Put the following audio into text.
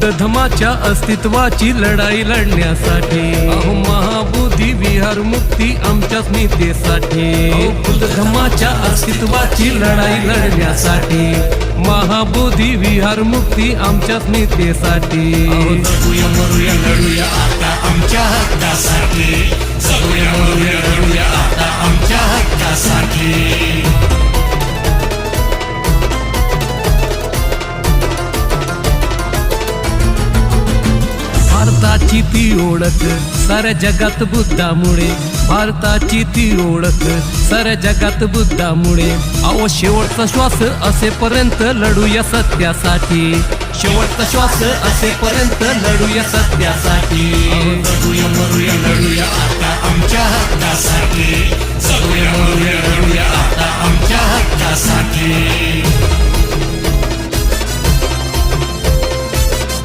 दधमाच्या अस्तित्वाची लढाई लढण्यासाठी. महाबुद्धी महाबोधी विहार मुक्ती आमच्या स्मितेसाठी. अहो अस्तित्वाची लढाई लढण्यासाठी. महाबोधी विहार मुक्ती आमच्या स्मितेसाठी. जगूया मरूया लढूया आता आमच्या हक्कासाठी. जगूया मरूया लढूया आता आमच्या हक्कासाठी. भारताची ती ओळख साऱ्या जगात बुद्धामुळे. भारताची ती ओळख साऱ्या जगात बुद्धामुळे. अहो शेवटचा श्वास असेपर्यंत लढूया सत्यासाठी. शेवटचा श्वास असेपर्यंत लढूया सत्यासाठी. लढूया मरूया लढूया आता आमच्या हक्कासाठी. जगूया मरूया लढूया आता आमच्या हक्कासाठी.